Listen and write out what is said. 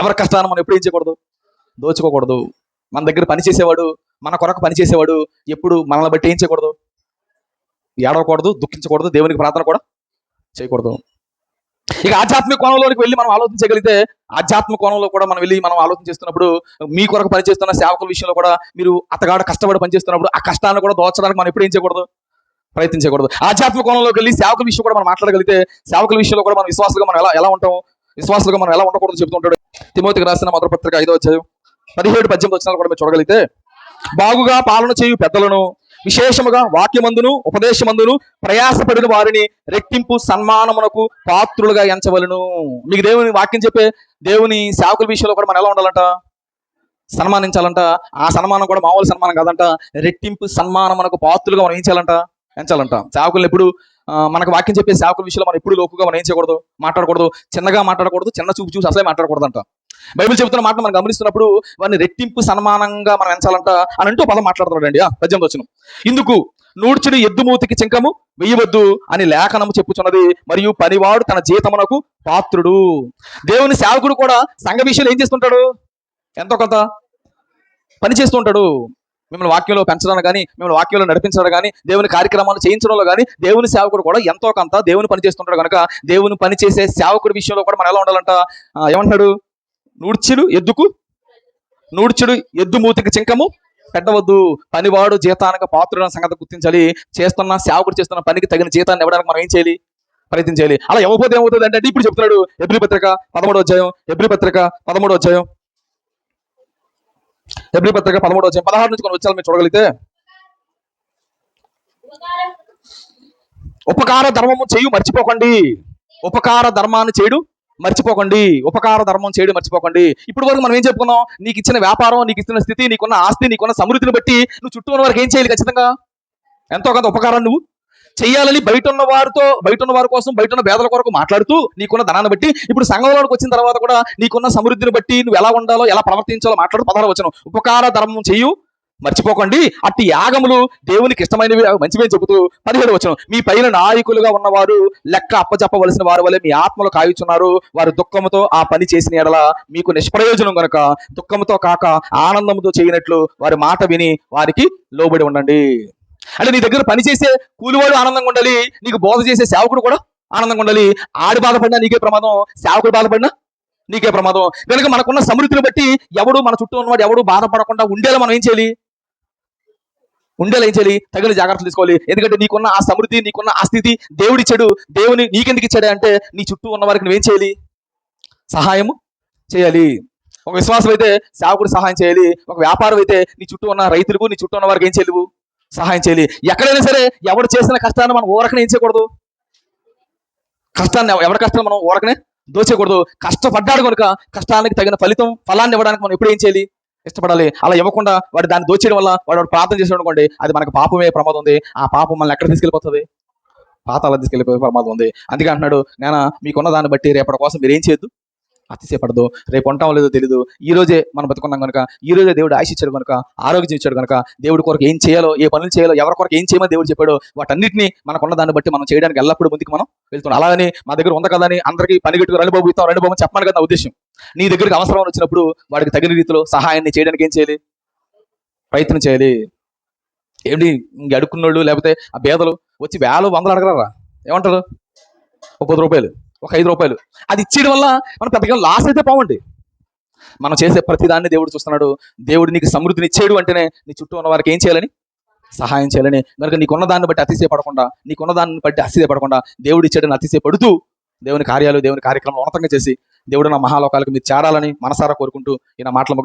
ఎవరి కష్టాన్ని మనం ఎప్పుడు ఏం చేయకూడదు దోచుకోకూడదు. మన దగ్గర పని చేసేవాడు మన కొరకు పనిచేసేవాడు ఎప్పుడు మనల్ని బట్టి ఏం చేయకూడదు ఏడవకూడదు దుఃఖించకూడదు దేవునికి ప్రార్థన కూడా చేయకూడదు. ఇక ఆధ్యాత్మిక కోణంలోకి వెళ్ళి మనం ఆలోచించగలిగితే ఆధ్యాత్మిక కోణంలో కూడా మనం వెళ్ళి మనం ఆలోచన చేస్తున్నప్పుడు మీ కొరకు పనిచేస్తున్న సేవకుల విషయంలో కూడా మీరు అతగాడు కష్టపడి పనిచేస్తున్నప్పుడు ఆ కష్టాన్ని కూడా దోచడానికి మనం ఎప్పుడు ఏం చేయకూడదు ప్రయత్నించకూడదు. ఆధ్యాత్మిక కోణంలోకి వెళ్ళి సేవకుల విషయం కూడా మనం మాట్లాడగలిగితే సేవకుల విషయంలో కూడా మనం విశ్వాసంగా మనం ఎలా ఎలా ఉంటాం? విశ్వాసులుగా మనం ఎలా ఉండకూడదు చెబుతుంటాడు. తిమోతికి రాసిన మొదటి పత్రిక ఐదో అధ్యాయం పదిహేడు పద్దెనిమిది వచ్చినా కూడా మీరు చూడగలిగితే బాగుగా పాలన చేయు పెద్దలను విశేషముగా వాక్యమందును ఉపదేశమందును ప్రయాసపడిన వారిని రెట్టింపు సన్మానమునకు పాత్రులుగా ఎంచవలను. మీకు దేవుని వాక్యం చెప్పే దేవుని సేవకుల విషయంలో కూడా మనం ఎలా ఉండాలంట? సన్మానించాలంట. ఆ సన్మానం కూడా మామూలు సన్మానం కాదంట. రెట్టింపు సన్మానమునకు పాత్రులుగా మనం ఏం చేయాలంట? ఎంచాలంట. సేవకులు ఎప్పుడు మనకు వాక్యం చెప్పే సేవకుల విషయంలో మనం ఎప్పుడు లోకుగా మనం ఏం చేయకూడదు? మాట్లాడకూడదు. చిన్నగా మాట్లాడకూడదు. చిన్న చూపు చూసి అసలే మాట్లాడకూడదంట. బైబిల్ చెబుతున్న మాట మనం గమనిస్తున్నప్పుడు వారిని రెట్టింపు సన్మానంగా మనం ఎంచాలంట అని అంటూ పదం మాట్లాడుతున్నాడు అండి పద్యంతో వచ్చిన ఇందుకు నూడ్చుడు ఎద్దుమూతికి చింకము వెయ్యవద్దు అని లేఖనము చెప్పుచున్నది మరియు పనివాడు తన జీతమునకు పాత్రుడు. దేవుని సేవకుడు కూడా సంఘ విషయంలో ఏం చేస్తుంటాడు? ఎంతో కొంత పని చేస్తుంటాడు. మిమ్మల్ని వాక్యంలో పెంచడం కానీ మిమ్మల్ని వాక్యంలో నడిపించడం కానీ దేవుని కార్యక్రమాలు చేయించడంలో కానీ దేవుని సేవకుడు కూడా ఎంతో కొంత దేవుని పని చేస్తుంటాడు కనుక దేవుని పని చేసే సేవకుడి విషయంలో కూడా మనం ఎలా ఉండాలంట? ఏమంటాడు నూడ్చుడు ఎద్దుకు? నూడ్చుడు ఎద్దు మూతికి చింకము? పెట్టవద్దు. పనివాడు జీతానికి పాత్రుడైన సంగతి గుర్తించాలి. చేస్తున్న సేవకుడు చేస్తున్న పనికి తగిన జీతాన్ని ఇవ్వడానికి మనం ఏం చేయాలి? ప్రయత్నం చేయాలి. అలా ఇవ్వకపోతే ఏమవుతుంది అంటే ఇప్పుడు చెప్తున్నాడు ఎబ్రి పత్రిక పదమూడో అధ్యాయం ఎబ్రి పత్రిక పదమూడో అధ్యాయం. ఎబ్రి పత్రిక పదమూడు అధ్యాయం పదహారు నుంచి కొన్ని వచ్చాలి మీరు చూడగలిగితే ఉపకార ధర్మము చేయు మర్చిపోకండి. ఉపకార ధర్మాన్ని చేయడు మర్చిపోకండి. ఉపకార ధర్మం చేయడం మర్చిపోకండి. ఇప్పుడు వరకు మనం ఏం చెప్పుకున్నాం? నీకు ఇచ్చిన వ్యాపారం నీకు ఇచ్చిన స్థితి నీకున్న ఆస్తి నీకున్న సమృద్ధిని బట్టి నువ్వు చుట్టూ ఉన్న వారికి ఏం చేయాలి ఖచ్చితంగా? ఎంతో కొంత ఉపకారం నువ్వు చేయాలని బయట ఉన్న వారితో బయట ఉన్న వారి కోసం బయట ఉన్న భేదల కొరకు మాట్లాడుతూ నీకున్న ధనాన్ని బట్టి ఇప్పుడు సంఘంలోకి వచ్చిన తర్వాత కూడా నీకున్న సమృద్ధిని బట్టి నువ్వు ఎలా ఉండాలో ఎలా ప్రవర్తించాలో మాట్లాడు పదహారు వచ్చను. ఉపకార ధర్మం చెయ్యు మర్చిపోకండి. అట్టి యాగములు దేవునికి ఇష్టమైనవి మంచివే చెబుతూ పదిహేడు వచ్చను. మీ పైన నాయకులుగా ఉన్నవారు లెక్క అప్పచెప్పవలసిన వారి వల్ల మీ ఆత్మలు కాయుచున్నారు. వారు దుఃఖముతో ఆ పని చేసిన ఎడల మీకు నిష్ప్రయోజనం గనక దుఃఖముతో కాక ఆనందముతో చేయనట్లు వారి మాట విని వారికి లోబడి ఉండండి. అంటే నీ దగ్గర పని చేసే కూలివాడు ఆనందంగా ఉండాలి నీకు బోధ చేసే సేవకుడు కూడా ఆనందంగా ఉండాలి. ఆడి బాధపడినా నీకే ప్రమాదం సేవకుడు బాధపడినా నీకే ప్రమాదం. కనుక మనకున్న సమృద్ధిని బట్టి ఎవడు మన చుట్టూ ఉన్నవాడు ఎవడు బాధపడకుండా ఉండేలా మనం ఏం చేయాలి? ఉండేలా ఏం చేయాలి? తగిన జాగ్రత్తలు తీసుకోవాలి. ఎందుకంటే నీకున్న ఆ సమృద్ధి నీకున్న ఆ స్థితి దేవుడిచ్చాడు దేవుని నీకెందుకు ఇచ్చాడు అంటే నీ చుట్టూ ఉన్న వారికి నువ్వేం చేయాలి? సహాయము చేయాలి. ఒక విశ్వాసం అయితే సేవకుడు సహాయం చేయాలి. ఒక వ్యాపారం అయితే నీ చుట్టూ ఉన్న రైతులకు నీ చుట్టూ ఉన్న వారికి ఏం చేయలేవు? సహాయం చేయాలి. ఎక్కడైనా సరే ఎవరు చేసిన కష్టాన్ని మనం ఓరకనే ఏం కష్టాన్ని ఎవరి కష్టాన్ని మనం ఓరకనే దోచేయకూడదు. కష్టపడ్డాడు కనుక కష్టానికి తగిన ఫలితం ఫలాన్ని ఇవ్వడానికి మనం ఎప్పుడు ఏం చేయాలి? ఇష్టపడాలి. అలా ఇవ్వకుండా వాడు దాన్ని దోచేయడం వల్ల వాడు వాడు ప్రార్థన చేసాడు అనుకోండి అది మనకు పాపమే ప్రమాదం ఉంది. ఆ పాపం మనల్ని ఎక్కడ తీసుకెళ్ళిపోతుంది? పాతాల తీసుకెళ్ళిపోయే ప్రమాదం ఉంది. అందుకే అంటున్నాడు నేను మీకున్న దాన్ని బట్టి రేపటి కోసం మీరు ఏం చేయొద్దు? అతిశయపడదు రేపు ఉంటాం లేదో తెలియదు ఈ రోజే మనం బతుకున్నాం కనుక ఈ రోజే దేవుడు ఆశ ఇచ్చాడు కనుక ఆరోగ్యం ఇచ్చాడు కనుక దేవుడి కొరకు ఏం చేయాలో ఏ పనులు చేయాలో ఎవరి కొరకు ఏం చేయమని దేవుడు చెప్పాడు వాటన్నిటిని మనకున్న దాన్ని బట్టి మనం చేయడానికి ఎల్లప్పుడూ ముందుకు మనం వెళ్తున్నాం. అలాగని మా దగ్గర ఉంది కదా అని అందరికీ పని గట్టుకు బాబు ఇస్తాం రెండు బాబు చెప్పాలి కదా నా ఉద్దేశం. నీ దగ్గరికి అవసరం వచ్చినప్పుడు వాడికి తగిన రీతిలో సహాయాన్ని చేయడానికి ఏం చేయాలి? ప్రయత్నం చేయాలి. ఏంటి ఇంక అడుక్కున్నోళ్ళు లేకపోతే ఆ బేదలు వచ్చి వేలు వందలు అడగరా ఏమంటారు? ఒక పది రూపాయలు. ఒక ఐదు రూపాయలు. అది ఇచ్చేయడం వల్ల మనం పెద్దగా లాస్ అయితే పోవండి. మనం చేసే ప్రతిదాన్ని దేవుడు చూస్తున్నాడు. దేవుడు నీకు సమృద్ధిని ఇచ్చేయడు అంటేనే నీ చుట్టూ ఉన్న వారికి ఏం చేయాలని? సహాయం చేయాలని. కనుక నీకున్న దాన్ని బట్టి అతిశయపడకుండా నీకున్న దాన్ని బట్టి అతిశయపడకుండా దేవుడు ఇచ్చాడని అతిశయపడుతూ దేవుని కార్యాలు దేవుని కార్యక్రమం ఉన్నతంగా చేసి దేవుడు నా మహాలోకాలకు మీరు చేరాలని మనసారా కోరుకుంటూ ఈ నా మాటలు ముగిస్తాను